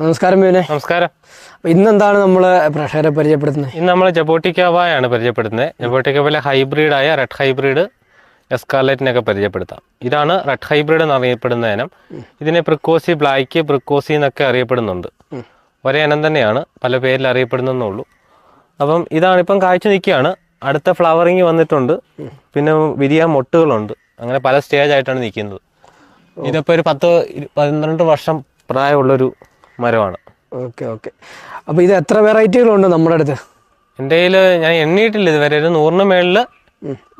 നമസ്കാരം മീനെ നമസ്കാരം. ഇന്നെന്താണ് നമ്മൾ പ്രഷറെ പരിചയപ്പെടുത്തുന്നത്? ഇന്ന് നമ്മൾ ജബോട്ടിക്കാവായാണ് പരിചയപ്പെടുത്തുന്നത്. ജബോട്ടിക്കാവയിലെ ഹൈബ്രിഡായ റെഡ് ഹൈബ്രിഡ് എസ്കാർലറ്റിനൊക്കെ പരിചയപ്പെടുത്താം. ഇതാണ് റെഡ് ഹൈബ്രിഡ് എന്നറിയപ്പെടുന്ന ഇനം. ഇതിനെ പ്രിക്കോസി ബ്ലാക്ക് പ്രിക്കോസി എന്നൊക്കെ അറിയപ്പെടുന്നുണ്ട്. ഒരേ ഇനം തന്നെയാണ്. പല പേരിൽ അറിയപ്പെടുന്നേ അപ്പം ഇതാണ് ഇപ്പം കാഴ്ച നിൽക്കുകയാണ്. അടുത്ത ഫ്ലവറിങ് വന്നിട്ടുണ്ട്. പിന്നെ വിരിയാൻ മൊട്ടുകളുണ്ട്. അങ്ങനെ പല സ്റ്റേജ് ആയിട്ടാണ് നിൽക്കുന്നത് ഇതിപ്പോൾ ഒരു പത്ത് പന്ത്രണ്ട് വർഷം പ്രായമുള്ളൊരു മരമാണ്. Okay okay. അപ്പോൾ ഇത് എത്ര വെറൈറ്റികളുണ്ട് നമ്മുടെ അടുത്ത്? എന്റെ കയ്യിൽ ഞാൻ എണ്ണിയിട്ടില്ല ഇതുവരെ. ഒരു നൂറിന് മേളിൽ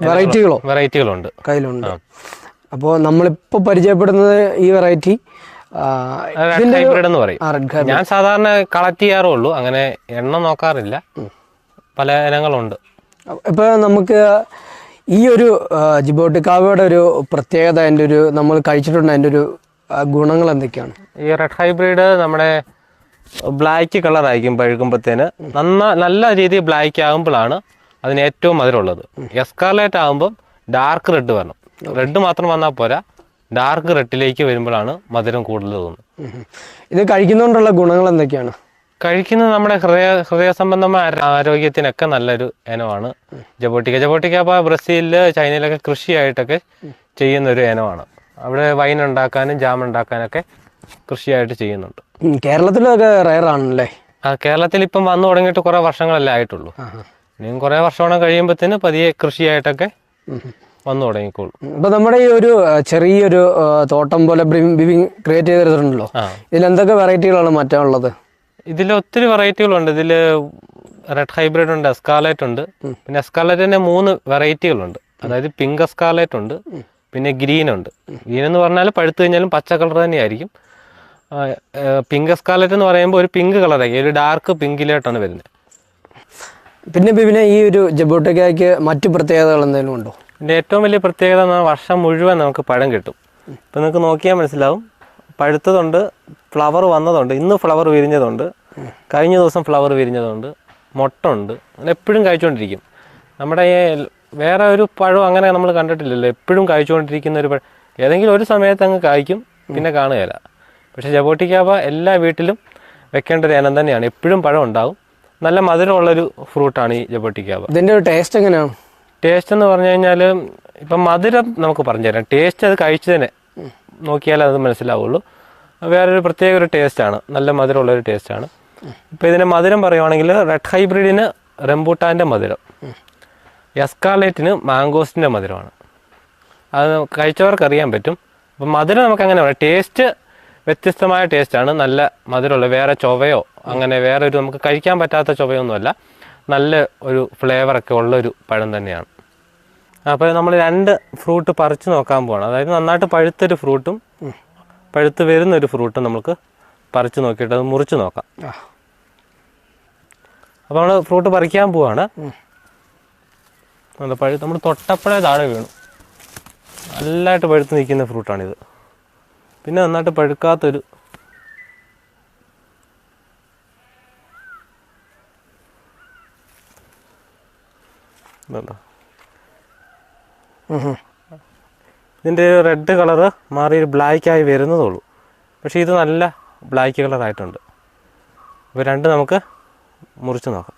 വെറൈറ്റികളോ? വെറൈറ്റികളുണ്ട്. കയ്യിലുണ്ട്. അപ്പോൾ നമ്മളിപ്പോൾ പരിചയപ്പെടുന്നത് ഈ വെറൈറ്റി റെഡ് ഹൈബ്രിഡ് എന്ന് പറയും. ഞാൻ സാധാരണ കളക്ട് ചെയ്യാറേ ഉള്ളൂ അങ്ങനെ എണ്ണം നോക്കാറില്ല. പല ഇനങ്ങളുണ്ട്. ഇപ്പോൾ നമുക്ക് ഈ ഒരു ജിബോട്ടിക്കാവയുടെ ഒരു പ്രത്യേകത അതിന്റെ ഒരു നമ്മൾ കഴിച്ചിട്ടുണ്ട് അതിന്റെ ഒരു ഗുണങ്ങൾ എന്തൊക്കെയാണ്? ഈ റെഡ് ഹൈബ്രിഡ് നമ്മുടെ ബ്ലാക്ക് കളർ ആയിരിക്കും പഴുക്കുമ്പോഴത്തേന് നന്ന നല്ല രീതിയിൽ ബ്ലാക്ക് ആകുമ്പോഴാണ് അതിന് ഏറ്റവും മധുരമുള്ളത്. എസ്കാർലേറ്റ് ആകുമ്പം ഡാർക്ക് റെഡ് വരണം. റെഡ് മാത്രം വന്നാൽ പോരാ. ഡാർക്ക് റെഡിലേക്ക് വരുമ്പോഴാണ് മധുരം കൂടുതൽ തോന്നുന്നത് ഇത് കഴിക്കുന്നതുകൊണ്ടുള്ള ഗുണങ്ങൾ എന്തൊക്കെയാണ്? കഴിക്കുന്നത് നമ്മുടെ ഹൃദയ ഹൃദയ സംബന്ധമായ ആരോ- ആരോഗ്യത്തിനൊക്കെ നല്ലൊരു ഇനമാണ്. ജബോട്ടിക്ക. ജബോട്ടിക്ക ബ്രസീലിൽ ചൈനയിലൊക്കെ കൃഷിയായിട്ടൊക്കെ ചെയ്യുന്ന ഒരു ഇനമാണ്. അവിടെ വൈൻ ഉണ്ടാക്കാനും ജാം ഉണ്ടാക്കാനൊക്കെ കൃഷിയായിട്ട് ചെയ്യുന്നുണ്ട്. കേരളത്തിലൊക്കെ റയർ ആണല്ലേ? ആ കേരളത്തിൽ ഇപ്പം വന്നു തുടങ്ങിയിട്ട് കുറേ വർഷങ്ങളല്ലേ ആയിട്ടുള്ളൂ. ഇനിയും കുറേ വർഷമാണ് കഴിയുമ്പോഴത്തേന് പതിയെ കൃഷിയായിട്ടൊക്കെ വന്നു തുടങ്ങിക്കോളും. ഇപ്പൊ നമ്മുടെ ഈ ഒരു ചെറിയൊരു തോട്ടം പോലെ ബിബിങ് ക്രിയേറ്റ് ചെയ്തിട്ടുണ്ടല്ലോ. ഇതിൽ എന്തൊക്കെ വെറൈറ്റികളാണ് മാറ്റാനുള്ളത്? ഇതിൽ ഒത്തിരി വെറൈറ്റികളുണ്ട് ഇതിൽ റെഡ് ഹൈബ്രിഡ് ഉണ്ട് എസ്കാലേറ്റ് ഉണ്ട്. പിന്നെ എസ്കാലേറ്റിന്റെ മൂന്ന് വെറൈറ്റികളുണ്ട് അതായത് പിങ്ക് എസ്കാലേറ്റ് ഉണ്ട് പിന്നെ ഗ്രീൻ ഉണ്ട്. ഗ്രീൻ എന്ന് പറഞ്ഞാൽ പഴുത്തു കഴിഞ്ഞാലും പച്ച കളർ തന്നെയായിരിക്കും. പിങ്ക് സ്കാലറ്റ് എന്ന് പറയുമ്പോൾ ഒരു പിങ്ക് കളറായിരിക്കും ഒരു ഡാർക്ക് പിങ്കിലോട്ടാണ് വരുന്നത്. പിന്നെ പിന്നെ ഈ ഒരു ജബോട്ടയ്ക്ക് മറ്റു പ്രത്യേകതകൾ എന്തെങ്കിലും ഉണ്ടോ? ഇതിന്റെ ഏറ്റവും വലിയ പ്രത്യേകത എന്ന് വർഷം മുഴുവൻ നമുക്ക് പഴം കിട്ടും. ഇപ്പം നിങ്ങൾക്ക് നോക്കിയാൽ മനസ്സിലാവും. പഴുത്തതുണ്ട് ഫ്ലവർ വന്നതുണ്ട്. ഇന്ന് ഫ്ലവർ വിരിഞ്ഞതുണ്ട്. കഴിഞ്ഞ ദിവസം ഫ്ലവർ വിരിഞ്ഞതുണ്ട്. മുട്ടുണ്ട് അങ്ങനെ എപ്പോഴും കഴിച്ചുകൊണ്ടിരിക്കും നമ്മുടെ ഈ വേറെ ഒരു പഴം അങ്ങനെ നമ്മൾ കണ്ടിട്ടില്ലല്ലോ. എപ്പോഴും കഴിച്ചുകൊണ്ടിരിക്കുന്ന ഒരു പഴം. ഏതെങ്കിലും ഒരു സമയത്ത് അങ്ങ് കായ്ക്കും പിന്നെ കാണുകയില്ല. പക്ഷേ ജബോട്ടിക്കാവ എല്ലാ വീട്ടിലും വെക്കേണ്ട ഒരു ഇനം തന്നെയാണ്. എപ്പോഴും പഴം ഉണ്ടാവും. നല്ല മധുരമുള്ളൊരു ഫ്രൂട്ടാണ് ഈ ജബോട്ടിക്കാവ. ഇതിന്റെ ഒരു ടേസ്റ്റ് എങ്ങനെയാണ് ടേസ്റ്റ് എന്ന് പറഞ്ഞു കഴിഞ്ഞാൽ ഇപ്പം മധുരം നമുക്ക് പറഞ്ഞു തരാം. ടേസ്റ്റ് അത് കഴിച്ചു തന്നെ നോക്കിയാലേ അത് മനസ്സിലാവുള്ളൂ. വേറൊരു പ്രത്യേക ഒരു ടേസ്റ്റാണ് നല്ല മധുരമുള്ളൊരു ടേസ്റ്റാണ് ഇപ്പോൾ ഇതിന്റെ മധുരം പറയുവാണെങ്കിൽ റെഡ് ഹൈബ്രിഡിന് റംബൂട്ടാന്റെ മധുരം. എസ്കാലേറ്റിന് മാങ്കോസ്റ്റിന്റെ മധുരമാണ്. അത് കഴിച്ചവർക്ക് അറിയാൻ പറ്റും. അപ്പം മധുരം നമുക്ക് അങ്ങനെ പറയാം. ടേസ്റ്റ് വ്യത്യസ്തമായ ടേസ്റ്റാണ്. നല്ല മധുരമുള്ള വേറെ ചൊവയോ അങ്ങനെ വേറെ ഒരു നമുക്ക് കഴിക്കാൻ പറ്റാത്ത ചൊവയൊന്നുമല്ല. നല്ല ഒരു ഫ്ലേവറൊക്കെ ഉള്ളൊരു പഴം തന്നെയാണ്. അപ്പോൾ നമ്മൾ രണ്ട് ഫ്രൂട്ട് പറിച്ച് നോക്കാൻ പോകണം അതായത് നന്നായിട്ട് പഴുത്തൊരു ഫ്രൂട്ടും പഴുത്ത് വരുന്നൊരു ഫ്രൂട്ടും നമുക്ക് പറിച്ച് നോക്കിയിട്ട് അത് മുറിച്ച് നോക്കാം. അപ്പോൾ നമ്മൾ ഫ്രൂട്ട് പറിക്കാൻ പോവാണ്. അത് പഴുത്ത് നമ്മൾ തൊട്ടപ്പഴേ താഴെ വീണു. നല്ലതായിട്ട് പഴുത്ത് നിൽക്കുന്ന ഫ്രൂട്ടാണിത്. പിന്നെ നന്നായിട്ട് പഴുക്കാത്തൊരു. ഇതിന്റെ റെഡ് കളറ് മാറി ഒരു ബ്ലാക്ക് ആയി വരുന്നതേ ഉള്ളൂ പക്ഷേ ഇത് നല്ല ബ്ലാക്ക് കളറായിട്ടുണ്ട്. അപ്പോൾ രണ്ട് നമുക്ക് മുറിച്ച് നോക്കാം.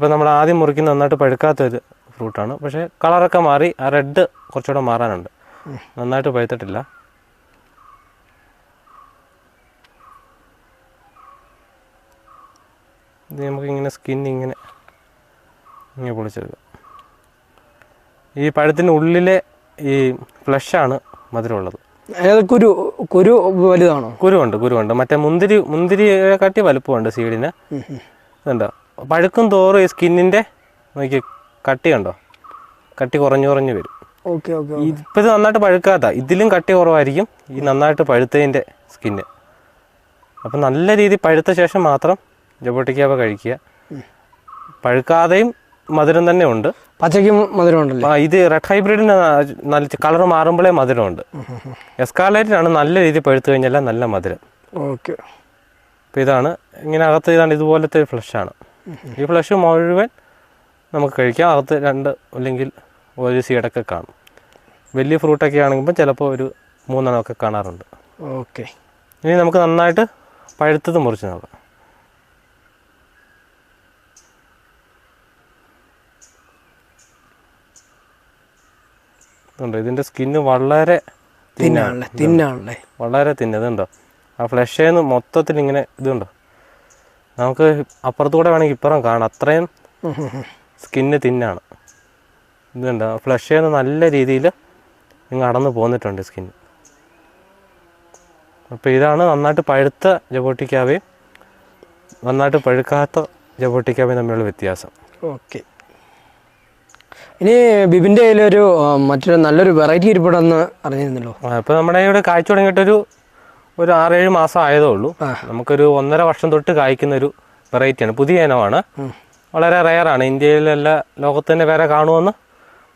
അപ്പോൾ നമ്മൾ ആദ്യം മുറിക്കുന്ന നന്നായിട്ട് പഴുക്കാത്ത ഒരു ഫ്രൂട്ടാണ് പക്ഷേ കളറൊക്കെ മാറി ആ റെഡ് കുറച്ചുകൂടെ മാറാനുണ്ട്. നന്നായിട്ട് പഴുത്തിട്ടില്ല. ഇത് നമുക്ക് ഇങ്ങനെ സ്കിൻ ഇങ്ങനെ ഇങ്ങനെ പൊളിച്ചെടുക്കാം. ഈ പഴത്തിന്റെ ഉള്ളിലെ ഈ ഫ്ലഷാണ് മധുരമുള്ളത്. കുരു കുരു വലുതാണോ? കുരുവുണ്ട് കുരുവുണ്ട്. മറ്റേ മുന്തിരി മുന്തിരിയെ കാട്ടി വലുപ്പമുണ്ട് സീഡിന്. ഇതുണ്ടോ? പഴുക്കും തോറും ഈ സ്കിന്നിന്റെ നോക്കി കട്ടി കണ്ടോ? കട്ടി കുറഞ്ഞു കുറഞ്ഞു വരും. ഓക്കെ ഓക്കെ ഇപ്പൊ ഇത് നന്നായിട്ട് പഴുക്കാത്ത ഇതിലും കട്ടി കുറവായിരിക്കും ഈ നന്നായിട്ട് പഴുത്തതിന്റെ സ്കിന്ന്. അപ്പം നല്ല രീതിയിൽ പഴുത്ത ശേഷം മാത്രം ജബോട്ടിക്കാവ കഴിക്കുക. പഴുക്കാതെയും മധുരം തന്നെ ഉണ്ട്. പച്ചയ്ക്കും മധുരം ഉണ്ടല്ലേ? ആ, ഇത് റെഡ് ഹൈബ്രിഡിന് നല്ല കളർ മാറുമ്പോഴേ മധുരമുണ്ട് എസ്കാലേറ്റിനാണ് നല്ല രീതിയിൽ പഴുത്തു കഴിഞ്ഞാൽ നല്ല മധുരം. ഓക്കെ. അപ്പോൾ ഇതാണ് ഇങ്ങനെ അകത്ത് ഇതാണ് ഇതുപോലത്തെ ഫ്ലഷ് ഫ്ലഷാണ്. ഈ ഫ്ലഷ് മുഴുവൻ നമുക്ക് കഴിക്കാം. അകത്ത് രണ്ട് അല്ലെങ്കിൽ ഒരു സീഡൊക്കെ കാണും. വലിയ ഫ്രൂട്ടൊക്കെ ആണെങ്കിൽ ചിലപ്പോൾ ഒരു മൂന്നെണ്ണമൊക്കെ കാണാറുണ്ട്. ഓക്കെ. ഇനി നമുക്ക് നന്നായിട്ട് പഴുത്തത് മുറിച്ച് നോക്കാം. ഇതിന്റെ ഇതിന്റെ സ്കിന്ന് വളരെ തിന്നാണല്ലേ? തിന്നാണല്ലേ? വളരെ തിന്നതുണ്ടോ ആ ഫ്ലഷേന്ന് മൊത്തത്തിൽ ഇങ്ങനെ ഇതുണ്ടോ? നമുക്ക് അപ്പുറത്തൂടെ വേണമെങ്കിൽ ഇപ്പുറം കാണാം. അത്രയും. സ്കിന്ന് തിന്നാണ്. ഇതുണ്ട്. ഫ്ലഷ് ചെയ്യുന്ന നല്ല രീതിയിൽ ഇങ്ങ് അടന്ന് പോന്നിട്ടുണ്ട് സ്കിന്ന് അപ്പോൾ ഇതാണ് നന്നായിട്ട് പഴുത്ത ജബോട്ടിക്കാവയും നന്നായിട്ട് പഴുക്കാത്ത ജബോട്ടിക്കാവയും തമ്മിലുള്ള വ്യത്യാസം. ഓക്കെ. ഇനി ബിബിന്റെ കയ്യിലൊരു മറ്റൊരു നല്ലൊരു വെറൈറ്റി ഇരിപ്പുണ്ടെന്ന് അറിഞ്ഞിരുന്നല്ലോ. അപ്പോൾ നമ്മുടെ ഇവിടെ കാഴ്ച തുടങ്ങിയിട്ടൊരു ഒരു ആറേഴ് മാസം ആയതേ ഉള്ളൂ. നമുക്കൊരു ഒന്നര വർഷം തൊട്ട് കായ്ക്കുന്ന ഒരു വെറൈറ്റിയാണ്. പുതിയ ഇനമാണ്. വളരെ റയറാണ്. ഇന്ത്യയിലല്ല ലോകത്ത് തന്നെ വേറെ കാണുമെന്ന്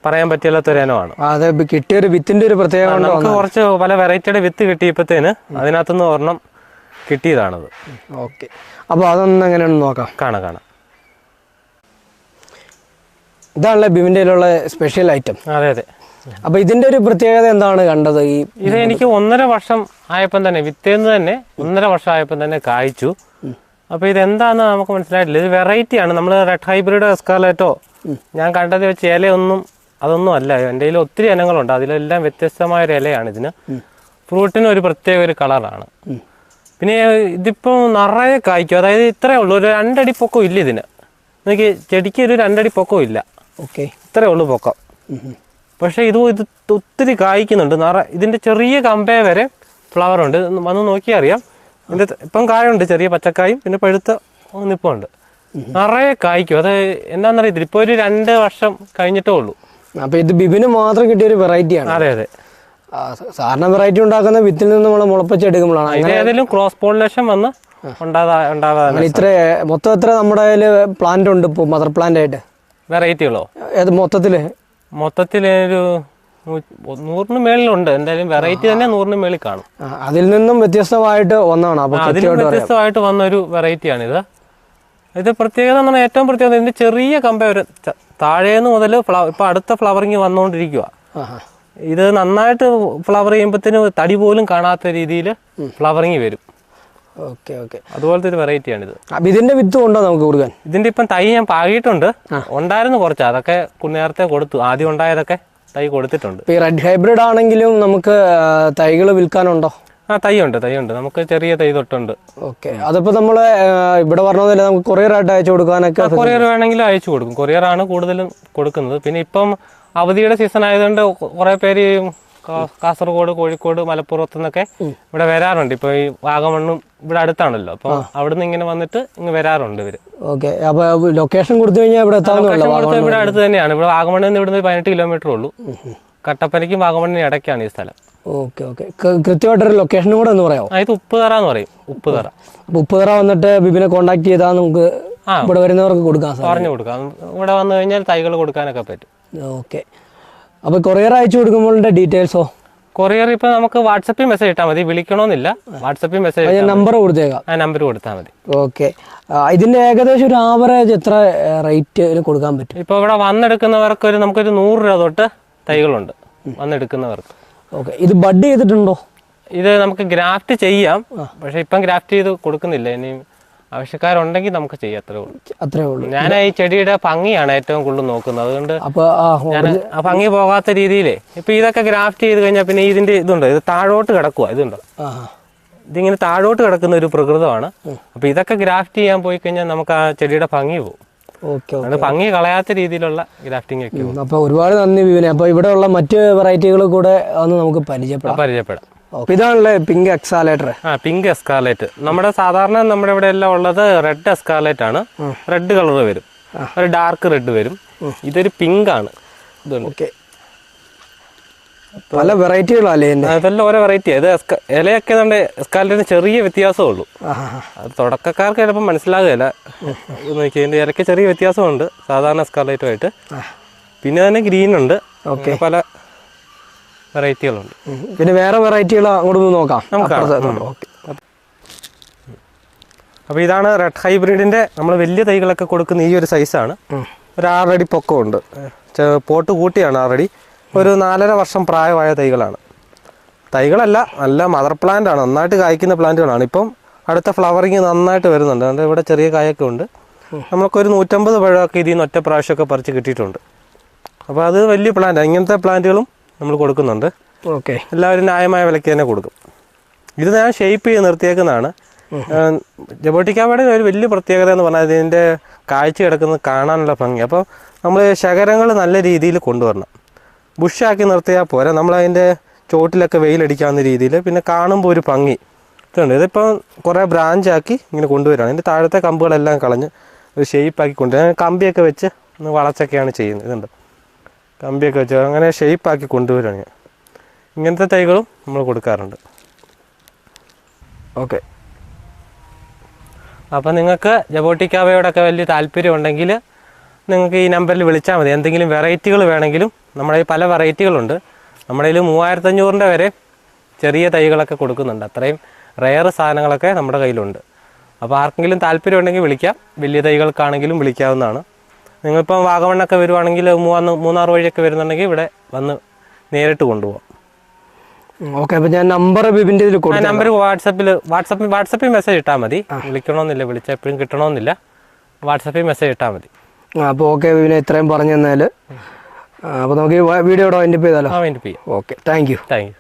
പറയാൻ പറ്റില്ലാത്തൊരു ഇനമാണ്. അത് കിട്ടിയൊരു വിത്തിന്റെ ഒരു പ്രത്യേകത നമുക്ക് കുറച്ച് പല വെറൈറ്റിയുടെ വിത്ത് കിട്ടിയപ്പോഴത്തേന് അതിനകത്തുനിന്ന് ഒരെണ്ണം കിട്ടിയതാണത്. ഓക്കെ. അപ്പോൾ അതൊന്നും എങ്ങനെയാണെന്ന് നോക്കാം. കാണാം കാണാം. ഇതാണല്ലേ ബിമിന്റെ സ്പെഷ്യൽ ഐറ്റം. അതെ അതെ. അപ്പോൾ ഇതിന്റെ ഒരു പ്രത്യേകത എന്താണ് കണ്ടത് ഈ ഇത് എനിക്ക് ഒന്നര വർഷം ആയപ്പം തന്നെ വിത്തേന്ന് തന്നെ ഒന്നര വർഷം ആയപ്പം തന്നെ കായ്ച്ചു. അപ്പൊ ഇത് എന്താന്ന് നമുക്ക് മനസ്സിലായിട്ടില്ല. ഇത് വെറൈറ്റി ആണ്. നമ്മൾ റെഡ് ഹൈബ്രിഡ് എസ്കാലേറ്റോ ഞാൻ കണ്ടത് വെച്ച് ഇലയൊന്നും അതൊന്നും അല്ല. എന്റെ കയ്യിൽ ഒത്തിരി ഇനങ്ങളുണ്ട്. അതിലെല്ലാം വ്യത്യസ്തമായ ഒരു ഇലയാണ് ഇതിന്. ഫ്രൂട്ടിന് ഒരു പ്രത്യേക ഒരു കളറാണ്. പിന്നെ ഇതിപ്പോ നിറയെ കായ്ക്കും. അതായത് ഇത്രേ ഉള്ളൂ. ഒരു രണ്ടടി പൊക്കം ഇല്ല ഇതിന്. എനിക്ക് ചെടിക്ക് ഒരു രണ്ടടി പൊക്കം ഇല്ല. ഓക്കെ ഇത്രേ ഉള്ളൂ പൊക്കം. പക്ഷേ ഇത് ഇത് ഒത്തിരി കായ്ക്കുന്നുണ്ട്. നിറ ഇതിന്റെ ചെറിയ കമ്പേ വരെ ഫ്ലവർ ഉണ്ട്. വന്ന് നോക്കിയാൽ അറിയാം. ഇതിന്റെ ഇപ്പം കായുണ്ട് ചെറിയ പച്ചക്കായും പിന്നെ പഴുത്ത നിപ്പുണ്ട്. നിറയെ കായ്ക്കും. അത് എന്താണെന്നറിയത്തില്ല ഇപ്പോൾ ഒരു രണ്ട് വർഷം കഴിഞ്ഞിട്ടേ ഉള്ളൂ. അപ്പോൾ ഇത് ബിബിന് മാത്രം കിട്ടിയ ഒരു വെറൈറ്റിയാണ് അതെ അതെ. സാധാരണ വെറൈറ്റി ഉണ്ടാക്കുന്ന വിത്തിൽ നിന്ന് നമ്മൾ മുളപ്പിച്ചെടുക്കുമ്പോഴാണ് ഇത് ഏതെങ്കിലും ക്രോസ് പോളിനേഷൻ വന്ന് ഉണ്ടാകാതെ ഇത്ര മൊത്തം എത്ര നമ്മുടെ പ്ലാന്റ് ഉണ്ട് ഇപ്പോൾ മദർ പ്ലാന്റ് ആയിട്ട്? വെറൈറ്റികളോ ഏത് മൊത്തത്തിൽ മൊത്തത്തിൽ ഒരു നൂറിന് മേളിലുണ്ട്. എന്തായാലും വെറൈറ്റി തന്നെ നൂറിന് മേളിൽ കാണും. അതിൽ നിന്നും വ്യത്യസ്തമായിട്ട് ഒന്നാണ് പറയാം. വ്യത്യസ്തമായിട്ട് വന്ന ഒരു വെറൈറ്റിയാണിത് ഇത് പ്രത്യേകത എന്ന് പറഞ്ഞാൽ ഏറ്റവും പ്രത്യേകത ഇതിന്റെ ചെറിയ കമ്പ ഒരു താഴേന്ന് മുതൽ ഫ്ലവർ ഇപ്പൊ അടുത്ത ഫ്ലവറിങ് വന്നുകൊണ്ടിരിക്കുക. ഇത് നന്നായിട്ട് ഫ്ലവർ ചെയ്യുമ്പോഴത്തേന് തടി പോലും കാണാത്ത രീതിയിൽ ഫ്ലവറിങ് വരും. Okay okay. അതുപോലത്തെ ഒരു വെറൈറ്റിയാണിത് അപ്പം ഇതിന്റെ വിത്ത് ഉണ്ടോ നമുക്ക് കൊടുക്കാൻ? ഇതിന്റെ ഇപ്പം തൈ ഞാൻ പാകിയിട്ടുണ്ട്. ഉണ്ടായിരുന്നു കുറച്ച്. അതൊക്കെ നേരത്തെ കൊടുത്തു. ആദ്യം ഉണ്ടായതൊക്കെ തൈ കൊടുത്തിട്ടുണ്ട്. ഈ റെഡ് ഹൈബ്രിഡ് ആണെങ്കിലും നമുക്ക് തൈകൾ വിൽക്കാനുണ്ടോ? ആ തൈ ഉണ്ട് തൈ ഉണ്ട് നമുക്ക് ചെറിയ തൈ തൊട്ടുണ്ട്. ഓക്കെ. അതിപ്പോ നമ്മൾ ഇവിടെ പറഞ്ഞതല്ല നമുക്ക് കൊറിയർ ആയിട്ട് അയച്ചു കൊടുക്കാനൊക്കെ കൊറിയർ വേണമെങ്കിൽ അയച്ചു കൊടുക്കും. കൊറിയർ ആണ് കൂടുതലും കൊടുക്കുന്നത്. പിന്നെ ഇപ്പം അവധിയുടെ സീസൺ ആയതുകൊണ്ട് കുറെ പേര് കാസർഗോഡ് കോഴിക്കോട് മലപ്പുറത്തു നിന്നൊക്കെ ഇവിടെ വരാറുണ്ട്. ഇപ്പൊ ഈ വാഗമണ്ണും ഇവിടെ അടുത്താണല്ലോ. അപ്പൊ അവിടുന്ന് ഇങ്ങനെ വന്നിട്ട് ഇങ്ങ് വരാറുണ്ട് ഇവർ. ഓക്കെ. അപ്പൊ ലൊക്കേഷൻ കൊടുത്തു കഴിഞ്ഞാൽ ഇവിടെ ഇവിടെ അടുത്ത് തന്നെയാണ്. ഇവിടെ വാഗമണ്ണിൽ നിന്ന് ഇവിടുന്ന് പതിനെട്ട് കിലോമീറ്റർ ഉള്ളൂ. കട്ടപ്പനയ്ക്കും വാഗമണ്ണിനും ഇടയ്ക്കാണ് ഈ സ്ഥലം. Okay okay. കൃത്യമായിട്ടൊരു ലൊക്കേഷനും കൂടെ ഒന്ന് പറയാമോ ഉപ്പ് ഇത് ഉപ്പുതറ എന്ന് പറയും. ഉപ്പുതറ. ഉപ്പ് ഉപ്പുതറ വന്നിട്ട് ബിബിനെ കോണ്ടാക്ട് ചെയ്താൽ നമുക്ക്. ഇവിടെ വരുന്നവർക്ക് കൊടുക്കാൻ പറഞ്ഞു കൊടുക്കാം. ഇവിടെ വന്നു കഴിഞ്ഞാൽ തൈകൾ കൊടുക്കാനൊക്കെ പറ്റും. ഓക്കെ. അപ്പോൾ കൊറിയർ അയച്ചു കൊടുക്കുമ്പോഴത്തെ ഡീറ്റെയിൽസോ കൊറിയർ ഇപ്പൊ നമുക്ക് വാട്സപ്പിൽ മെസ്സേജ് ഇട്ടാൽ മതി. വിളിക്കണമെന്നില്ല വാട്സപ്പിൽ മെസ്സേജ് നമ്പർ കൊടുത്തേക്കാം. ആ നമ്പർ കൊടുത്താൽ മതി. ഓക്കെ ഇതിന്റെ ഏകദേശം ഒരു ആവറേജ് എത്ര റേറ്റ് കൊടുക്കാൻ പറ്റും? ഇപ്പൊ ഇവിടെ വന്നെടുക്കുന്നവർക്ക് ഒരു നമുക്കൊരു നൂറ് രൂപ തൊട്ട് തൈകളുണ്ട്. വന്നെടുക്കുന്നവർക്ക്. ഓക്കെ ഇത് ബഡ് ചെയ്തിട്ടുണ്ടോ? ഇത് നമുക്ക് ഗ്രാഫ്റ്റ് ചെയ്യാം. പക്ഷെ ഇപ്പം ഗ്രാഫ്റ്റ് ചെയ്ത് കൊടുക്കുന്നില്ല. ഇനി ആവശ്യക്കാരുണ്ടെങ്കിൽ നമുക്ക് ചെയ്യാം അത്രേ ഉള്ളൂ. അത്രേ ഉള്ളൂ. ഞാൻ ഈ ചെടിയുടെ ഭംഗിയാണ് ഏറ്റവും കൂടുതൽ നോക്കുന്നത്. അതുകൊണ്ട് ആ ഞാൻ ആ ഭംഗി പോകാത്ത രീതിയിലേ ഇപ്പൊ ഇതൊക്കെ ഗ്രാഫ്റ്റ് ചെയ്ത് കഴിഞ്ഞാൽ പിന്നെ ഇതിന്റെ ഇതുണ്ട്. ഇത് താഴോട്ട് കിടക്കുക ഇതുണ്ടോ. ഇതിങ്ങനെ താഴോട്ട് കിടക്കുന്ന ഒരു പ്രകൃതമാണ്. അപ്പൊ ഇതൊക്കെ ഗ്രാഫ്റ്റ് ചെയ്യാൻ പോയി കഴിഞ്ഞാൽ നമുക്ക് ആ ചെടിയുടെ ഭംഗി പോകും. ഭംഗി കളയാത്ത രീതിയിലുള്ള ഗ്രാഫ്റ്റിംഗ് ഒക്കെ അപ്പൊ ഒരുപാട് നന്ദി വിപിനെ. അപ്പോൾ ഇവിടെയുള്ള മറ്റ് വെറൈറ്റികൾ കൂടെ ഒന്ന് നമുക്ക് പരിചയപ്പെടാം. പരിചയപ്പെടാം. ഇതാണല്ലേ പിങ്ക് എക്സാലേറ്റർ ആ പിങ്ക് എസ്കാലേറ്റ് നമ്മുടെ സാധാരണ നമ്മുടെ ഇവിടെ എല്ലാം ഉള്ളത് റെഡ് എസ്കാലേറ്റ് ആണ്. റെഡ് കളർ വരും. ഒരു ഡാർക്ക് റെഡ് വരും. ഇതൊരു പിങ്ക് ആണ്. ഇതുണ്ട്. ഓക്കെ പല വെറൈറ്റികളല്ലേ എന്റെ അതെല്ലാം ഓരോ വെറൈറ്റി ഇത് ഇലയൊക്കെ നമ്മുടെ എസ്കാർലേറ്റിന് ചെറിയ വ്യത്യാസമേ ഉള്ളൂ. അത് തുടക്കക്കാർക്ക് ചിലപ്പോൾ മനസ്സിലാകുകയില്ല. നോക്കിയതിന്റെ നോക്കി ഇലയ്ക്ക് ചെറിയ വ്യത്യാസമുണ്ട് സാധാരണ എസ്കാർലേറ്റുമായിട്ട് പിന്നെ തന്നെ ഗ്രീൻ ഉണ്ട്. പല വെറൈറ്റികളുണ്ട്. പിന്നെ വേറെ വെറൈറ്റികൾ അങ്ങോട്ട് നോക്കാം. അപ്പൊ അപ്പോൾ ഇതാണ് റെഡ് ഹൈബ്രിഡിന്റെ നമ്മൾ വലിയ തൈകളൊക്കെ കൊടുക്കുന്ന ഈ ഒരു സൈസാണ് ഒരു ആറടി പൊക്കമുണ്ട്. ഉണ്ട് പോട്ട് കൂട്ടിയാണ് ആറടി. ഒരു നാലര വർഷം പ്രായമായ തൈകളാണ്. തൈകളല്ല നല്ല മദർ പ്ലാന്റ് ആണ്. നന്നായിട്ട് കായ്ക്കുന്ന പ്ലാന്റുകളാണ് ഇപ്പം അടുത്ത ഫ്ലവറിങ് നന്നായിട്ട് വരുന്നുണ്ട്. അതുകൊണ്ട് ഇവിടെ ചെറിയ കായൊക്കെ ഉണ്ട്. നമുക്കൊരു നൂറ്റമ്പത് പഴമൊക്കെ ഇതിൽ നിന്ന് ഒറ്റ പ്രാവശ്യമൊക്കെ പറിച്ച് കിട്ടിയിട്ടുണ്ട്. അപ്പോൾ അത് വലിയ പ്ലാന്റ് ഇങ്ങനത്തെ പ്ലാന്റുകളും നമ്മൾ കൊടുക്കുന്നുണ്ട്. ഓക്കെ. എല്ലാവരും ന്യായമായ വിലയ്ക്ക് തന്നെ കൊടുക്കും. ഇത് ഞാൻ ഷേപ്പ് ചെയ്ത് നിർത്തിയേക്കുന്നതാണ്. ജബോട്ടിക്കാവയുടെ ഒരു വലിയ പ്രത്യേകത എന്ന് പറഞ്ഞാൽ ഇതിന്റെ കാഴ്ച കിടക്കുന്നത് കാണാനുള്ള ഭംഗി. അപ്പോൾ നമ്മൾ ശകരങ്ങൾ നല്ല രീതിയിൽ കൊണ്ടുവരണം. ബുഷാക്കി നിർത്തിയാൽ പോരാ. നമ്മളതിന്റെ ചോട്ടിലൊക്കെ വെയിലടിക്കാവുന്ന രീതിയിൽ പിന്നെ കാണുമ്പോൾ ഒരു ഭംഗി. ഇതുണ്ട്. ഇതിപ്പോൾ കുറേ ബ്രാഞ്ചാക്കി ഇങ്ങനെ കൊണ്ടുവരികയാണ്. ഇതിന്റെ താഴത്തെ കമ്പുകളെല്ലാം കളഞ്ഞ് ഒരു ഷേപ്പാക്കി കൊണ്ടുവരാൻ കമ്പിയൊക്കെ വെച്ച് ഒന്ന് വളച്ചൊക്കെയാണ് ചെയ്യുന്നത്. ഇതുണ്ട്. കമ്പിയൊക്കെ വെച്ച് അങ്ങനെ ഷെയ്പ്പാക്കി കൊണ്ടുവരികയാണ് ഞാൻ. ഇങ്ങനത്തെ തൈകളും നമ്മൾ കൊടുക്കാറുണ്ട്. ഓക്കെ. അപ്പോൾ നിങ്ങൾക്ക് ജബോട്ടിക്കാവയോടൊക്കെ വലിയ താല്പര്യം ഉണ്ടെങ്കിൽ നിങ്ങൾക്ക് ഈ നമ്പറിൽ വിളിച്ചാൽ മതി. എന്തെങ്കിലും വെറൈറ്റികൾ വേണമെങ്കിലും നമ്മുടെ പല വെറൈറ്റികളുണ്ട്. നമ്മുടെ കയ്യിൽ മൂവായിരത്തഞ്ഞൂറിന്റെ വരെ ചെറിയ തൈകളൊക്കെ കൊടുക്കുന്നുണ്ട്. അത്രയും റെയർ സാധനങ്ങളൊക്കെ നമ്മുടെ കയ്യിലുണ്ട്. അപ്പോൾ ആർക്കെങ്കിലും താല്പര്യം ഉണ്ടെങ്കിൽ വിളിക്കാം. വലിയ തൈകൾക്കാണെങ്കിലും വിളിക്കാവുന്നതാണ്. നിങ്ങളിപ്പം വാഗമണ്ണൊക്കെ വരുവാണെങ്കിൽ മൂന്ന് മൂന്നാർ വഴിയൊക്കെ വരുന്നുണ്ടെങ്കിൽ ഇവിടെ വന്ന് നേരിട്ട് കൊണ്ടുപോകാം ഓക്കെ അപ്പോൾ ഞാൻ നമ്പർ ബിബിന്റെ ഇതിൽ നമ്പർ വാട്സപ്പിൽ വാട്സപ്പിൽ വാട്സപ്പിൽ മെസ്സേജ് ഇട്ടാൽ മതി. വിളിക്കണമെന്നില്ല വിളിച്ച എപ്പോഴും കിട്ടണമെന്നില്ല. വാട്സപ്പിൽ മെസ്സേജ് ഇട്ടാൽ മതി. അപ്പോൾ ഓക്കെ ബിബിനെ ഇത്രയും പറഞ്ഞു തന്നാൽ അപ്പോൾ നമുക്ക് ഈ വീഡിയോ വൈൻഡപ്പ് ചെയ്താലോ? വൈൻഡപ്പ് ചെയ്യാം. Okay thank you. Thank you.